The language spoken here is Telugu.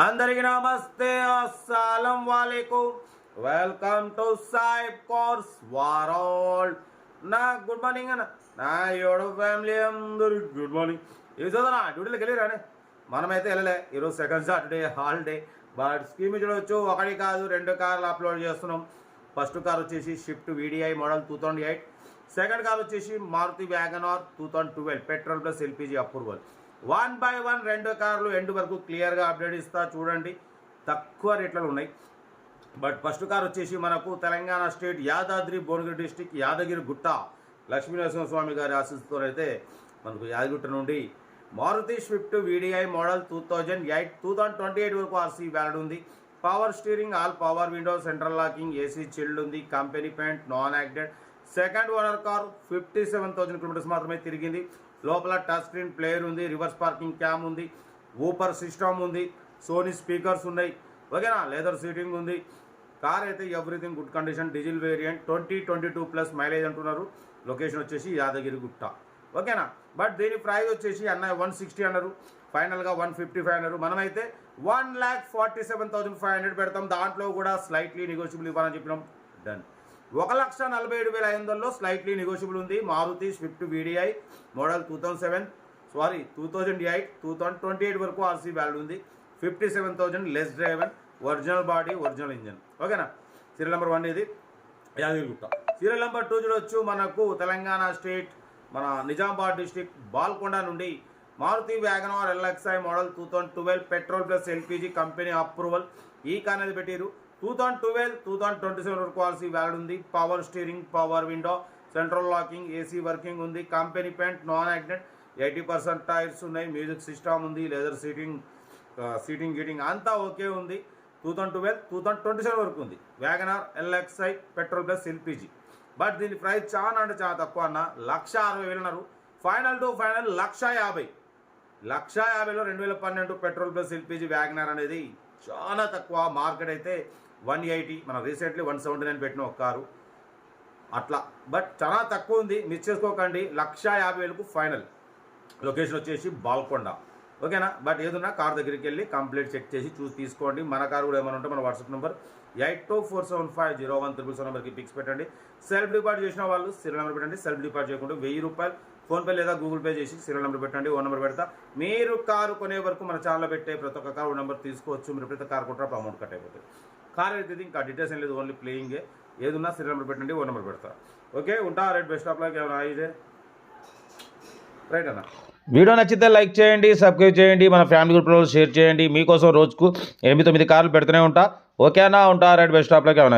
అందరికి నమస్తే. అస్సలం వాలేకుం. వెల్కమ్ టు సాయిబ్ కోర్స్ వారోల్. నా గుడ్ మార్నింగ్ అన్న. నా ఏడు ఫ్యామిలీ అందరికి గుడ్ మార్నింగ్. ఇది చదువునా డ్యూటీలోకి వెళ్ళిరానే మనమైతే వెళ్ళలే. ఈరోజు second Saturday holiday. But scheme చూడవచ్చు ఒకటి కాదు రెండు కార్లు అప్లోడ్ చేస్తున్నాం. ఫస్ట్ కార్ వచ్చేసి Swift VDI model two thousand eight. Second car వచ్చేసి Maruti Wagon R two thousand twelve. Petrol plus LPG approval. One by one రెండు కార్లు ఎండ్ వరకు క్లియర్గా అప్డేట్ ఇస్తా చూడండి. తక్కువ రేట్లలో ఉన్నాయి. బట్ ఫస్ట్ కార్ వచ్చేసి మనకు తెలంగాణ స్టేట్ యాదాద్రి భువనగిరి డిస్టిక్ యాదగిరి గుట్ట లక్ష్మీనరసింహస్వామి గారి ఆశీస్సుతో అయితే మనకు యాదగిట్ట నుండి Maruti Swift VDI model two thousand eight two thousand twenty eight వరకు ఆర్సీ వ్యాలిడ్ ఉంది. Power steering all power window central locking AC chilled ఉంది. Company paint non acted second owner car fifty seven thousand kilometres మాత్రమే తిరిగింది. లోపల టచ్ స్క్రీన్ ప్లేయర్ ఉంది రివర్స్ పార్కింగ్ క్యామ్ ఉంది ఊపర్ సిస్టమ్ ఉంది సోనీ స్పీకర్స్ ఉన్నాయి ఓకేనా? లెదర్ సీటింగ్ ఉంది. కార్ అయితే everything good condition diesel variant twenty twenty two plus mileage అంటున్నారు. లొకేషన్ వచ్చేసి యాదగిరి గుట్ట ఓకేనా? బట్ దీని ప్రైస్ వచ్చేసి అన్న వన్ సిక్స్టీ అన్నారు. ఫైనల్గా వన్ ఫిఫ్టీ ఫైవ్ అన్నారు. మనమైతే one lakh forty seven thousand five hundred పెడతాం. దాంట్లో కూడా స్లైట్లీ నెగోషియబుల్ ఇవ్వాలని చెప్పినాం. డన్ ఒక లక్ష నలభై ఏడు వేల ఐదు వందలలో స్లైట్లీ నెగోషియబుల్ ఉంది. Maruti Swift VDI model two thousand seven sorry two thousand eight two thousand twenty eight వరకు ఆర్సీ వాల్యూ ఉంది. Fifty seven thousand less driven original body original engine ఓకేనా సీరియల్ నెంబర్ వన్ ఇది. యాదగిరిగుట్ట. సీరియల్ నెంబర్ టూ చూడొచ్చు. మనకు తెలంగాణ స్టేట్ మన నిజామాబాద్ డిస్టిక్ బాల్కొండ నుండి Maruti Wagon R LXI model two thousand twelve petrol plus LPG company approval. ఈ కార్ అనేది పెట్టారు two thousand twelve two thousand twenty seven వరకు ఆర్సీ వ్యాలిడ్ ఉంది. Power steering power window central locking AC working ఉంది. Company paint non accident eighty percent tyres ఉన్నాయి. మ్యూజిక్ సిస్టమ్ ఉంది. లెదర్ సీటింగ్ సీటింగ్ గీటింగ్ అంతా ఓకే ఉంది. Two thousand twelve two thousand twenty seven వరకు ఉంది. Wagon R LXI petrol plus LPG but దీని ప్రైస్ చాలా అంటే చాలా తక్కువ అన్న. లక్ష అరవై వేలు అన్నారు. ఫైనల్ టు ఫైనల్ లక్ష యాభై. లక్ష యాభైలో రెండు వేల పన్నెండు పెట్రోల్ ప్లస్ ఎల్పిజీ వ్యాగనార్ అనేది చాలా తక్కువ. మార్కెట్ అయితే వన్ ఎయిటీ మనం రీసెంట్లీ వన్ సెవెంటీ నైన్ పెట్టిన ఒక కారు. అట్లా. బట్ చాలా తక్కువ ఉంది. మిస్ చేసుకోకండి. లక్ష యాభై వేలకు ఫైనల్. లొకేషన్ వచ్చేసి బాల్కొండ. ఓకేనా? బట్ ఏదన్నా కార్ దగ్గరికి వెళ్ళి కంప్లీట్ చెక్ చేసి చూసి తీసుకోండి. మన కార్ కూడా ఏమైనా ఉంటే మన WhatsApp number eight two four seven five zero one triple seven నెంబర్కి పిక్స్ పెట్టండి. సెల్ఫ్ డిపార్ట్ చేసిన వాళ్ళు సీరియల్ నెంబర్ పెట్టండి. సెల్ఫ్ డిపార్ట్ చేయకుండా వెయ్యి రూపాయలు. ఫోన్పే లేదా గూగుల్ పే చేసి సీరియల్ నెంబర్ పెట్టండి. ఓ నెంబర్ పెడతా. మీరు కారు కొనే వరకు మన ఛానల్లో పెట్టే ప్రతి ఒక్క కారు నెంబర్ తీసుకోవచ్చు. మీరు ప్రతి కార్ కొట్టినప్పుడు అమౌంట్ కట్ అయిపోతుంది. కార్ అయితే ఇంకా డీటెయిల్స్ ఏం లేదు ఓన్లీ ప్లేయింగే ఏదున్నా సీరియల్ నెంబర్ పెట్టండి ఓ నెంబర్ పెడతా. ఓకే ఉంటా రైట్ బెస్ట్ ఆఫ్ లైక్ ఏమైనా ఇదే? రైట్ అన్న? వీడియో నచ్చితే లైక్ చేయండి సబ్స్క్రైబ్ చేయండి మన ఫ్యామిలీ గ్రూప్లో షేర్ చేయండి. మీకోసం రోజుకు ఎనిమిది తొమ్మిది కార్లు పెడుతూనే ఉంటా. ఓకేనా ఉంటా రైట్ బెస్ట్ ఆఫ్ లైక్ ఏమైనా